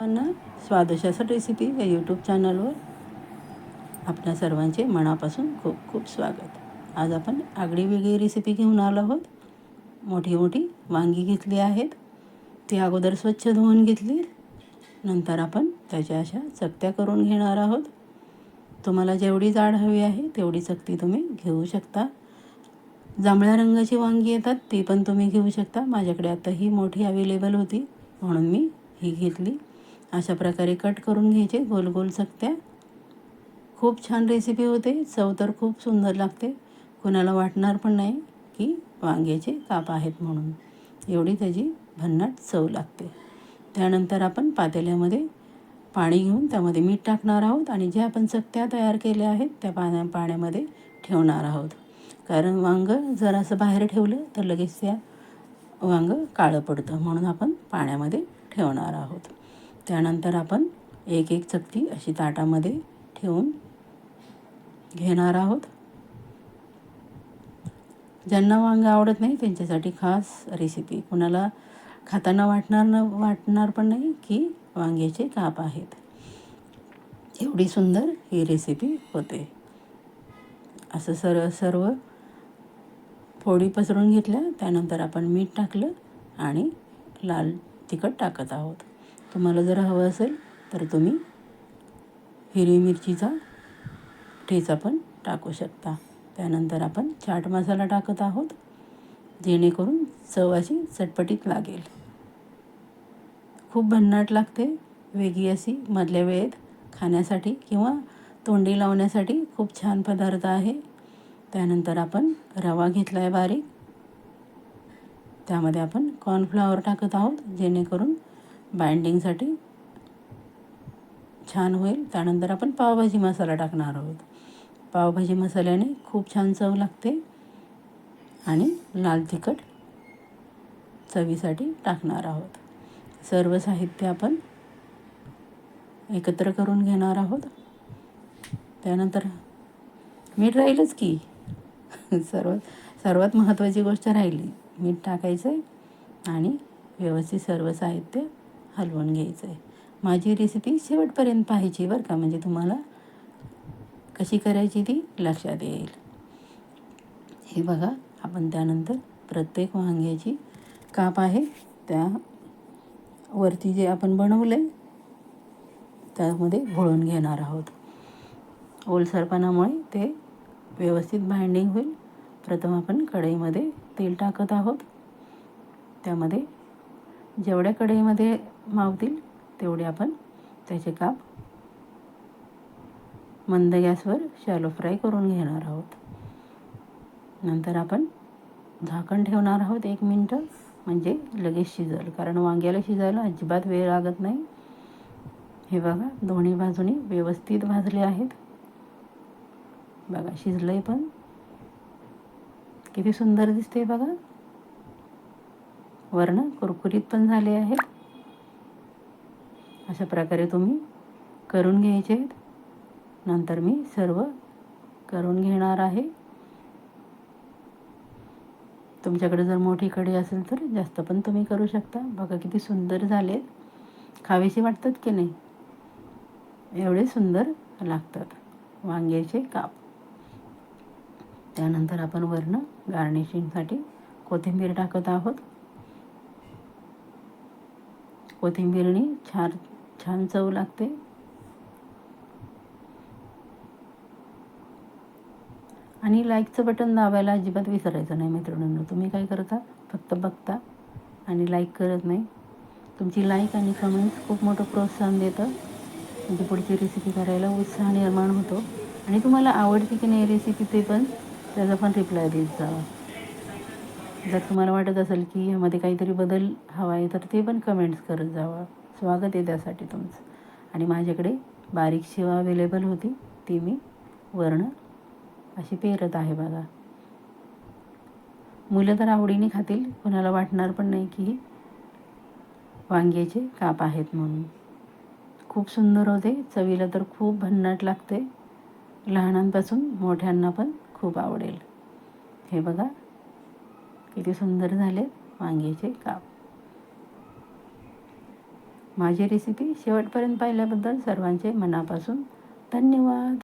सर्वांना स्वादशाचं रेसिपी या यूट्यूब चॅनलवर आपल्या सर्वांचे मनापासून खूप खूप स्वागत. आज आपण आगळी वेगळी रेसिपी घेऊन आलो आहोत. मोठी मोठी वांगी घेतली आहेत. ती अगोदर स्वच्छ धुवून घेतली. नंतर आपण त्याच्या अशा चकत्या करून घेणार आहोत. तुम्हाला जेवढी जाड हवी आहे तेवढी चकती तुम्ही घेऊ शकता. जांभळ्या रंगाची वांगी येतात ती पण तुम्ही घेऊ शकता. माझ्याकडे आता ही मोठी अवेलेबल होती म्हणून मी ही घेतली. अशा प्रकारे कट करून घ्यायचे गोल गोल चकत्या खूप छान रेसिपी होते. चव तर खूप सुंदर लागते. कुणाला वाटणार पण नाही की वांग्याचे काप आहेत म्हणून. एवढी त्याची भन्नाट चव लागते. त्यानंतर आपण पातेल्यामध्ये पाणी घेऊन त्यामध्ये मीठ टाकणार आहोत आणि ज्या आपण चकत्या तयार केल्या आहेत त्या पाण्या पाण्यामध्ये ठेवणार आहोत. कारण वांगं जरासं बाहेर ठेवलं तर लगेच त्या वांगं काळं पडतं. म्हणून आपण पाण्यामध्ये ठेवणार आहोत. त्यानंतर आपण एक एक चकती अशी ताटामध्ये ठेवून घेणार आहोत. ज्यांना वांगं आवडत नाही त्यांच्यासाठी खास रेसिपी कुणाला खाताना वाटणार न वाटणार पण नाही की वांग्याचे काप आहेत. एवढी सुंदर ही रेसिपी होते. असं सर्व सर्व फोडी पसरून घेतल्या त्यानंतर आपण मीठ टाकलं आणि लाल तिखट टाकत आहोत. तुम्हाला जर हवं असेल तर तुम्ही हिरवी मिरचीचा ठेचा पण टाकू शकता. त्यानंतर आपण चाट मसाला टाकत आहोत जेणेकरून चव अशी चटपटीत लागेल. खूप भन्नाट लागते वेगळी अशी मधल्या वेळेत खाण्यासाठी किंवा तोंडी लावण्यासाठी खूप छान पदार्थ आहे. त्यानंतर आपण रवा घेतला आहे बारीक. त्यामध्ये आपण कॉर्नफ्लॉवर टाकत आहोत जेणेकरून बाइंडिंगसाठी छान होईल. त्यानंतर आपण पावभाजी मसाला टाकणार आहोत. पावभाजी मसाल्याने खूप छान चव लागते आणि लाल तिखट चवीसाठी टाकणार आहोत. सर्व साहित्य आपण एकत्र करून घेणार आहोत. त्यानंतर मीठ राहीलच की. सर्व सर्वात महत्त्वाची गोष्ट राहिली. मीठ टाकायचं आहे आणि व्यवस्थित सर्व साहित्य हलवून घ्यायचं आहे माझी रेसिपी शेवटपर्यंत पाहायची बरं का म्हणजे तुम्हाला कशी करायची ती लक्षात येईल. हे बघा आपण त्यानंतर प्रत्येक वांग्याची काप आहे त्या वरती जे आपण बनवलं आहे त्यामध्ये घोळून घेणार आहोत. ओलसरपणामुळे ते व्यवस्थित बाइंडिंग होईल. प्रथम आपण कढईमध्ये तेल टाकत आहोत. त्यामध्ये जेवढ्या कढईमध्ये मावतील तेवढे आपण त्याचे काप मंद गॅसवर शॅलो फ्राय करून घेणार आहोत. नंतर आपण झाकण ठेवणार आहोत एक मिनटं म्हणजे लगेच शिजल कारण वांग्याला शिजायला अजिबात वेळ लागत नाही. हे बघा दोन्ही बाजूनी व्यवस्थित भाजले आहेत. बघा शिजलं आहे पण. किती सुंदर दिसते बघा. वर्ण कुरकुरीत पण झाले आहेत अशा प्रकारे तुम्ही करून घ्यायचे आहेत. नंतर मी सर्व करून घेणार आहे. तुमच्याकडे जर मोठी कडी असेल तर जास्त पण तुम्ही करू शकता. बघा किती सुंदर झाले खावेशी वाटतात की नाही? एवढे सुंदर लागतात. वांग्याचे काप. त्यानंतर आपण वर्ण गार्निशिंगसाठी कोथिंबीर टाकत आहोत. कोथिंबीरने छान छान चव लागते. आणि लाईकचं बटन दाबायला अजिबात विसरायचं नाही मैत्रिणींनो. तुम्ही काय करता? फक्त बघता आणि लाईक करत नाही. तुमची लाईक आणि कमेंट्स खूप मोठं प्रोत्साहन देतं. म्हणजे पुढची रेसिपी करायला उत्साह निर्माण होतो. आणि तुम्हाला आवडते की नाही रेसिपी ते पण त्याचा पण रिप्लाय देत जावा जर तुम्हाला वाटत असेल की ह्यामध्ये काहीतरी बदल हवा आहे तर ते पण कमेंट्स करत जावा. स्वागत आहे त्यासाठी तुमचं. आणि माझ्याकडे बारीक सेवा अवेलेबल होती ती मी वर्ण अशी पेरत आहे बघा. मुलं तर आवडीने खातील कोणाला वाटणार पण नाही की वांग्याचे काप आहेत म्हणून. खूप सुंदर होते चवीला तर खूप भन्नाट लागते. लहानांपासून मोठ्यांना पण खूप आवडेल. हे बघा किती सुंदर झाले वांग्याचे काप. माझी रेसिपी शेवटपर्यंत पाहिल्याबद्दल सर्वांचे मनापासून धन्यवाद.